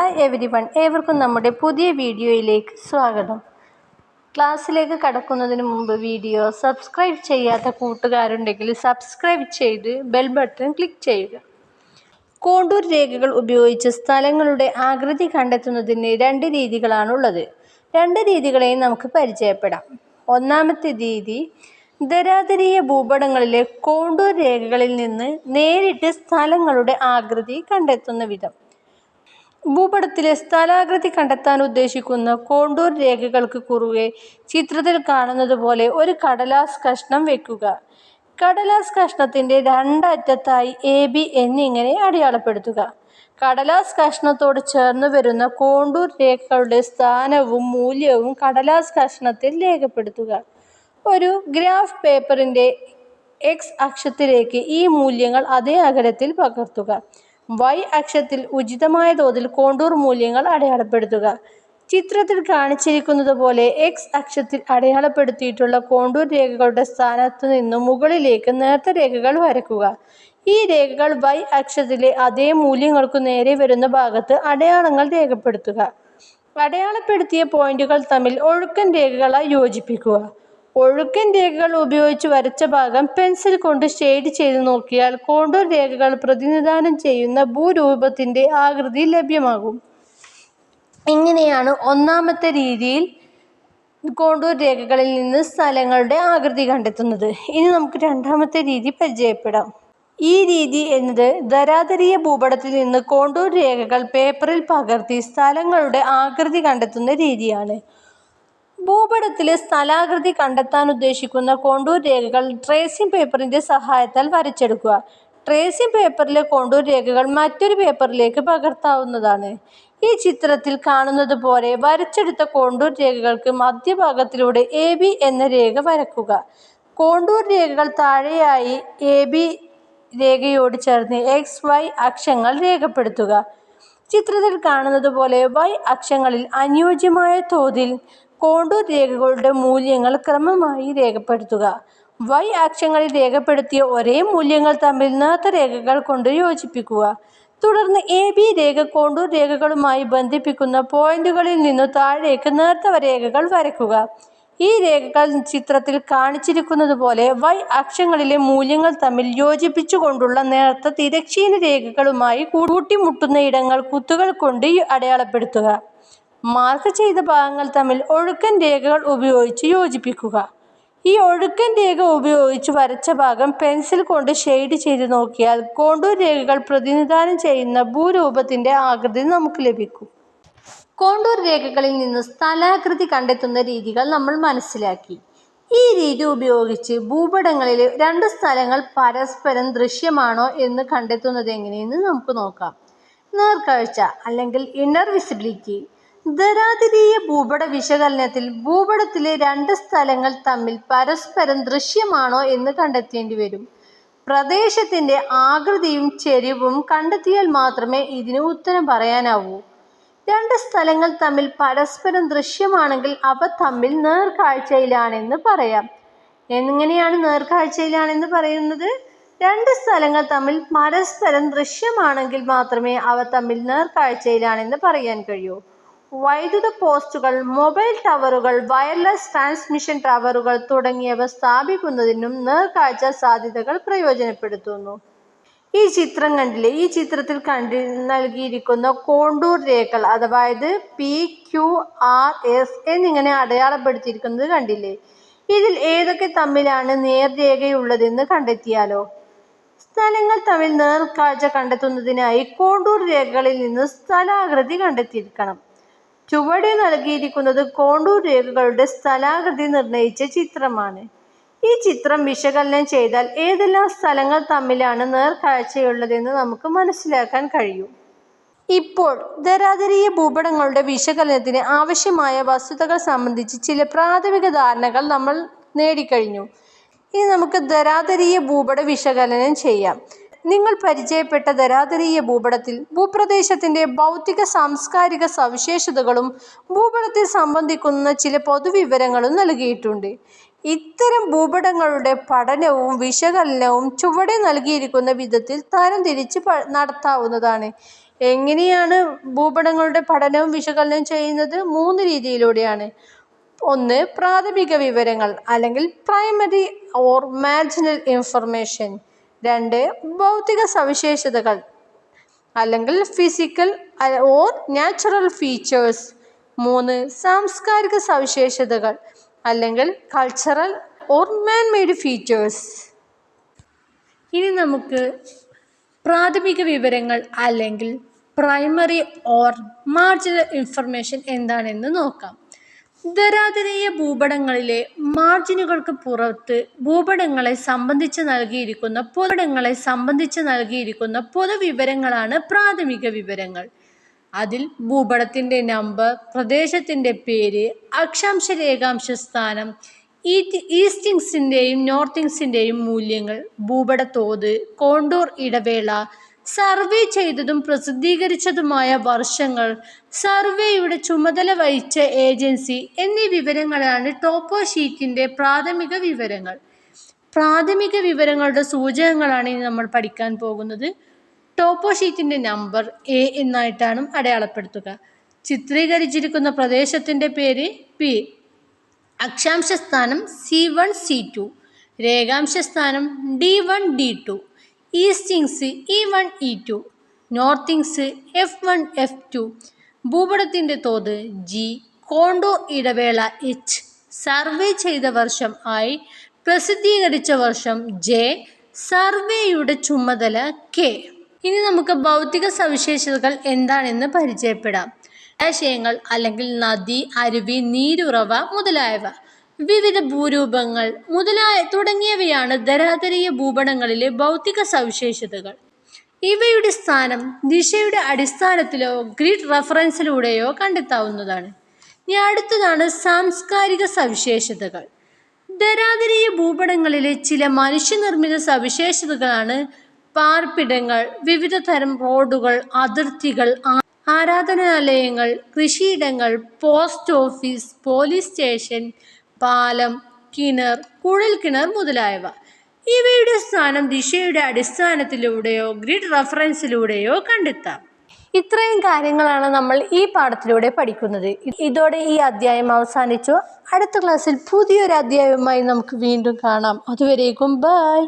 Hi every one ഏവർക്കും നമ്മുടെ പുതിയ വീഡിയോയിലേക്ക് സ്വാഗതം. ക്ലാസ്സിലേക്ക് കടക്കുന്നതിന് മുമ്പ് വീഡിയോ സബ്സ്ക്രൈബ് ചെയ്യാത്ത കൂട്ടുകാരുണ്ടെങ്കിൽ സബ്സ്ക്രൈബ് ചെയ്ത് ബെൽ ബട്ടൺ ക്ലിക്ക് ചെയ്യുക. കോണ്ടൂർ രേഖകൾ ഉപയോഗിച്ച് സ്ഥലങ്ങളുടെ ആകൃതി കണ്ടെത്തുന്നതിന് രണ്ട് രീതികളാണുള്ളത്. രണ്ട് രീതികളെയും നമുക്ക് പരിചയപ്പെടാം. ഒന്നാമത്തെ രീതി ദരാദരീയ ഭൂപടങ്ങളിലെ കോണ്ടൂർ രേഖകളിൽ നിന്ന് നേരിട്ട് സ്ഥലങ്ങളുടെ ആകൃതി കണ്ടെത്തുന്ന വിധം. ഭൂപടത്തിലെ സ്ഥലാകൃതി കണ്ടെത്താൻ ഉദ്ദേശിക്കുന്ന കോണ്ടൂർ രേഖകൾക്ക് കുറുകെ ചിത്രത്തിൽ കാണുന്നത് പോലെ ഒരു കടലാസ് കഷ്ണം വെക്കുക. കടലാസ് കഷ്ണത്തിന്റെ രണ്ടറ്റത്തായി എ ബി എന്നിങ്ങനെ അടയാളപ്പെടുത്തുക. കടലാസ് കഷ്ണത്തോട് ചേർന്ന് വരുന്ന കോണ്ടൂർ രേഖകളുടെ സ്ഥാനവും മൂല്യവും കടലാസ് കഷ്ണത്തിൽ രേഖപ്പെടുത്തുക. ഒരു ഗ്രാഫ് പേപ്പറിന്റെ എക്സ് അക്ഷത്തിലേക്ക് ഈ മൂല്യങ്ങൾ അതേ അകലത്തിൽ പകർത്തുക. വൈ അക്ഷത്തിൽ ഉചിതമായ തോതിൽ കോണ്ടൂർ മൂല്യങ്ങൾ അടയാളപ്പെടുത്തുക. ചിത്രത്തിൽ കാണിച്ചിരിക്കുന്നത് പോലെ എക്സ് അക്ഷത്തിൽ അടയാളപ്പെടുത്തിയിട്ടുള്ള കോണ്ടൂർ രേഖകളുടെ സ്ഥാനത്തു നിന്നും മുകളിലേക്ക് നേർത്ത രേഖകൾ വരക്കുക ഈ രേഖകൾ വൈ അക്ഷത്തിലെ അതേ മൂല്യങ്ങൾക്ക് നേരെ വരുന്ന ഭാഗത്ത് അടയാളങ്ങൾ രേഖപ്പെടുത്തുക. അടയാളപ്പെടുത്തിയ പോയിന്റുകൾ തമ്മിൽ ഒഴുക്കൻ രേഖകളായി യോജിപ്പിക്കുക. ഒഴുക്കൻ രേഖകൾ ഉപയോഗിച്ച് വരച്ച ഭാഗം പെൻസിൽ കൊണ്ട് ഷെയ്ഡ് ചെയ്ത് നോക്കിയാൽ കോണ്ടൂർ രേഖകൾ പ്രതിനിധാനം ചെയ്യുന്ന ഭൂരൂപത്തിന്റെ ആകൃതി ലഭ്യമാകും. ഇങ്ങനെയാണ് ഒന്നാമത്തെ രീതിയിൽ കോണ്ടൂർ രേഖകളിൽ നിന്ന് സ്ഥലങ്ങളുടെ ആകൃതി കണ്ടെത്തുന്നത്. ഇനി നമുക്ക് രണ്ടാമത്തെ രീതി പരിചയപ്പെടാം. ഈ രീതി എന്നത് ധരാതരീയ ഭൂപടത്തിൽ നിന്ന് കോണ്ടൂർ രേഖകൾ പേപ്പറിൽ പകർത്തി സ്ഥലങ്ങളുടെ ആകൃതി കണ്ടെത്തുന്ന രീതിയാണ്. ഭൂപടത്തിലെ സ്ഥലാകൃതി കണ്ടെത്താൻ ഉദ്ദേശിക്കുന്ന കോണ്ടൂർ രേഖകൾ ട്രേസിംഗ് പേപ്പറിന്റെ സഹായത്താൽ വരച്ചെടുക്കുക. ട്രേസിംഗ് പേപ്പറിലെ കോണ്ടൂർ രേഖകൾ മറ്റൊരു പേപ്പറിലേക്ക് പകർത്താവുന്നതാണ്. ഈ ചിത്രത്തിൽ കാണുന്നത് പോലെ വരച്ചെടുത്ത കോണ്ടൂർ രേഖകൾക്ക് മധ്യഭാഗത്തിലൂടെ എ ബി എന്ന രേഖ വരക്കുക. കോണ്ടൂർ രേഖകൾ താഴെയായി എ ബി രേഖയോട് ചേർന്ന് എക്സ് വൈ അക്ഷങ്ങൾ രേഖപ്പെടുത്തുക. ചിത്രത്തിൽ കാണുന്നത് പോലെ വൈ അക്ഷങ്ങളിൽ അനുയോജ്യമായ തോതിൽ കോണ്ടൂർ രേഖകളുടെ മൂല്യങ്ങൾ ക്രമമായി രേഖപ്പെടുത്തുക. വൈ അക്ഷങ്ങളിൽ രേഖപ്പെടുത്തിയ ഒരേ മൂല്യങ്ങൾ തമ്മിൽ നേർത്ത രേഖകൾ കൊണ്ട് യോജിപ്പിക്കുക. തുടർന്ന് എ ബി രേഖ കോണ്ടൂർ രേഖകളുമായി ബന്ധിപ്പിക്കുന്ന പോയിന്റുകളിൽ നിന്ന് താഴേക്ക് നേർത്ത രേഖകൾ വരയ്ക്കുക. ഈ രേഖകൾ ചിത്രത്തിൽ കാണിച്ചിരിക്കുന്നത് പോലെ വൈ അക്ഷങ്ങളിലെ മൂല്യങ്ങൾ തമ്മിൽ യോജിപ്പിച്ചുകൊണ്ടുള്ള നേർത്ത തിരക്ഷീന രേഖകളുമായി കൂട്ടിമുട്ടുന്ന ഇടങ്ങൾ കുത്തുകൾ കൊണ്ട് അടയാളപ്പെടുത്തുക. മാർക്ക് ചെയ്ത ഭാഗങ്ങൾ തമ്മിൽ ഒഴുക്കൻ രേഖകൾ ഉപയോഗിച്ച് യോജിപ്പിക്കുക. ഈ ഒഴുക്കൻ രേഖ ഉപയോഗിച്ച് വരച്ച ഭാഗം പെൻസിൽ കൊണ്ട് ഷെയ്ഡ് ചെയ്ത് നോക്കിയാൽ കോണ്ടൂർ രേഖകൾ പ്രതിനിധാനം ചെയ്യുന്ന ഭൂരൂപത്തിന്റെ ആകൃതി നമുക്ക് ലഭിക്കും. കോണ്ടൂർ രേഖകളിൽ നിന്ന് സ്ഥലാകൃതി കണ്ടെത്തുന്ന രീതികൾ നമ്മൾ മനസ്സിലാക്കി. ഈ രീതി ഉപയോഗിച്ച് ഭൂപടങ്ങളിലെ രണ്ട് സ്ഥലങ്ങൾ പരസ്പരം ദൃശ്യമാണോ എന്ന് കണ്ടെത്തുന്നത് എങ്ങനെയെന്ന് നമുക്ക് നോക്കാം. നേർക്കാഴ്ച അല്ലെങ്കിൽ ഇന്നർ വിസിബിലിറ്റി ധരാതിരീയ ഭൂപട വിശകലനത്തിൽ ഭൂപടത്തിലെ രണ്ട് സ്ഥലങ്ങൾ തമ്മിൽ പരസ്പരം ദൃശ്യമാണോ എന്ന് കണ്ടെത്തേണ്ടി വരും. പ്രദേശത്തിന്റെ ആകൃതിയും ചെരിവും കണ്ടെത്തിയാൽ മാത്രമേ ഇതിന് ഉത്തരം പറയാനാവൂ. രണ്ട് സ്ഥലങ്ങൾ തമ്മിൽ പരസ്പരം ദൃശ്യമാണെങ്കിൽ അവ തമ്മിൽ നേർക്കാഴ്ചയിലാണെന്ന് പറയാം. എങ്ങനെയാണ് നേർക്കാഴ്ചയിലാണെന്ന് പറയുന്നത്? രണ്ട് സ്ഥലങ്ങൾ തമ്മിൽ പരസ്പരം ദൃശ്യമാണെങ്കിൽ മാത്രമേ അവ തമ്മിൽ നേർക്കാഴ്ചയിലാണെന്ന് പറയാൻ കഴിയൂ. വൈദ്യുത പോസ്റ്റുകൾ മൊബൈൽ ടവറുകൾ വയർലെസ് ട്രാൻസ്മിഷൻ ടവറുകൾ തുടങ്ങിയവ സ്ഥാപിക്കുന്നതിനും നേർക്കാഴ്ച സാധ്യതകൾ പ്രയോജനപ്പെടുത്തുന്നു. ഈ ചിത്രം കണ്ടില്ലേ? ഈ ചിത്രത്തിൽ കണ്ടി നൽകിയിരിക്കുന്ന കോണ്ടൂർ രേഖകൾ അതായത് പി ക്യു ആർ എസ് എന്നിങ്ങനെ അടയാളപ്പെടുത്തിയിരിക്കുന്നത് കണ്ടില്ലേ? ഇതിൽ ഏതൊക്കെ തമ്മിലാണ് നേർരേഖയുള്ളതെന്ന് കണ്ടെത്തിയാലോ? സ്ഥലങ്ങൾ തമ്മിൽ നേർക്കാഴ്ച കണ്ടെത്തുന്നതിനായി കോണ്ടൂർ രേഖകളിൽ നിന്ന് സ്ഥലാകൃതി കണ്ടെത്തിയിരിക്കണം. ചുവടെ നൽകിയിരിക്കുന്നത് കോണ്ടൂർ രേഖകളുടെ സ്ഥലാകൃതി നിർണയിച്ച ചിത്രമാണ്. ഈ ചിത്രം വിശകലനം ചെയ്താൽ ഏതെല്ലാം സ്ഥലങ്ങൾ തമ്മിലാണ് നേർക്കാഴ്ചയുള്ളതെന്ന് നമുക്ക് മനസ്സിലാക്കാൻ കഴിയും. ഇപ്പോൾ ധരാതരീയ ഭൂപടങ്ങളുടെ വിശകലനത്തിന് ആവശ്യമായ വസ്തുതകൾ സംബന്ധിച്ച് ചില പ്രാഥമിക ധാരണകൾ നമ്മൾ നേടിക്കഴിഞ്ഞു. ഇനി നമുക്ക് ധരാതരീയ ഭൂപട വിശകലനം ചെയ്യാം. നിങ്ങൾ പരിചയപ്പെട്ട ധരാതരീയ ഭൂപടത്തിൽ ഭൂപ്രദേശത്തിന്റെ ഭൗതിക സാംസ്കാരിക സവിശേഷതകളും ഭൂപടത്തെ സംബന്ധിക്കുന്ന ചില പൊതുവിവരങ്ങളും നൽകിയിട്ടുണ്ട്. ഇത്തരം ഭൂപടങ്ങളുടെ പഠനവും വിശകലനവും ചുവടെ നൽകിയിരിക്കുന്ന വിധത്തിൽ തരംതിരിച്ച് നടത്താവുന്നതാണ്. എങ്ങനെയാണ് ഭൂപടങ്ങളുടെ പഠനവും വിശകലനവും ചെയ്യുന്നത്? മൂന്ന് രീതിയിലൂടെയാണ്. ഒന്ന് പ്രാഥമിക വിവരങ്ങൾ അല്ലെങ്കിൽ പ്രൈമറി ഓർ മാർജിനൽ ഇൻഫർമേഷൻ രണ്ട് ഭൗതിക സവിശേഷതകൾ അല്ലെങ്കിൽ ഫിസിക്കൽ ഓർ നാച്ചുറൽ ഫീച്ചേഴ്സ് മൂന്ന് സാംസ്കാരിക സവിശേഷതകൾ അല്ലെങ്കിൽ cultural or man made features ഇനി നമുക്ക് പ്രാഥമിക വിവരങ്ങൾ അല്ലെങ്കിൽ പ്രൈമറി ഓർ മാർജിനൽ ഇൻഫർമേഷൻ എന്താണെന്ന് നോക്കാം. ധരാതരീയ ഭൂപടങ്ങളിലെ മാർജിനുകൾക്ക് പുറത്ത് ഭൂപടങ്ങളെ സംബന്ധിച്ച് നൽകിയിരിക്കുന്ന പൊതുടങ്ങളെ സംബന്ധിച്ച് നൽകിയിരിക്കുന്ന പൊതുവിവരങ്ങളാണ് പ്രാഥമിക വിവരങ്ങൾ. അതിൽ ഭൂപടത്തിന്റെ നമ്പർ പ്രദേശത്തിന്റെ പേര് അക്ഷാംശ രേഖാംശ സ്ഥാനം ഈസ്റ്റിങ്സിന്റെയും നോർത്തിങ്സിന്റെയും മൂല്യങ്ങൾ ഭൂപട തോത് കോണ്ടൂർ ഇടവേള സർവേ ചെയ്തതും പ്രസിദ്ധീകരിച്ചതുമായ വർഷങ്ങൾ സർവേയുടെ ചുമതല വഹിച്ച ഏജൻസി എന്നീ വിവരങ്ങളാണ് ടോപ്പോ ഷീറ്റിന്റെ പ്രാഥമിക വിവരങ്ങൾ. പ്രാഥമിക വിവരങ്ങളുടെ സൂചകങ്ങളാണ് ഇനി നമ്മൾ പഠിക്കാൻ പോകുന്നത്. ടോപ്പോ ഷീറ്റിന്റെ നമ്പർ എ എന്നായിട്ടാണ് അടയാളപ്പെടുത്തുക. ചിത്രീകരിച്ചിരിക്കുന്ന പ്രദേശത്തിന്റെ പേര് പി. അക്ഷാംശ സ്ഥാനം സി വൺ സി ടു. രേഖാംശ സ്ഥാനം D one D two. Eastings E one E two northings F one F two ഭൂപടത്തിന്റെ തോത് ജി കോണ്ടോ ഇടവേള എച്ച് സർവേ ചെയ്ത വർഷം ഐ പ്രസിദ്ധീകരിച്ച വർഷം ജെ സർവേയുടെ ചുമതല കെ. ഇനി നമുക്ക് ഭൗതിക സവിശേഷതകൾ എന്താണെന്ന് പരിചയപ്പെടാം. ആശയങ്ങൾ അല്ലെങ്കിൽ നദി അരുവി നീരുറവ മുതലായവ. വിവിധ ഭൂരൂപങ്ങൾ മുതലായ തുടങ്ങിയവയാണ് ധരാതരീയ ഭൂപടങ്ങളിലെ ഭൗതിക സവിശേഷതകൾ. ഇവയുടെ സ്ഥാനം ദിശയുടെ അടിസ്ഥാനത്തിലോ ഗ്രിഡ് റഫറൻസിലൂടെയോ കണ്ടെത്താവുന്നതാണ്. ഇനി അടുത്തതാണ് സാംസ്കാരിക സവിശേഷതകൾ. ധരാതരീയ ഭൂപടങ്ങളിലെ ചില മനുഷ്യനിർമ്മിത സവിശേഷതകളാണ് പാർപ്പിടങ്ങൾ വിവിധ തരം റോഡുകൾ അതിർത്തികൾ ആരാധനാലയങ്ങൾ കൃഷിയിടങ്ങൾ പോസ്റ്റ് ഓഫീസ് പോലീസ് സ്റ്റേഷൻ പാലം കിണർ കുഴൽ കിണർ മുതലായവ. ഇവയുടെ സ്ഥാനം ദിശയുടെ അടിസ്ഥാനത്തിലൂടെയോ ഗ്രിഡ് റഫറൻസിലൂടെയോ കണ്ടെത്താം. ഇത്രയും കാര്യങ്ങളാണ് നമ്മൾ ഈ പാഠത്തിലൂടെ പഠിക്കുന്നത്. ഇതോടെ ഈ അധ്യായം അവസാനിച്ചു. അടുത്ത ക്ലാസ്സിൽ പുതിയൊരു അധ്യായവുമായി നമുക്ക് വീണ്ടും കാണാം. അതുവരേക്കും ബൈ.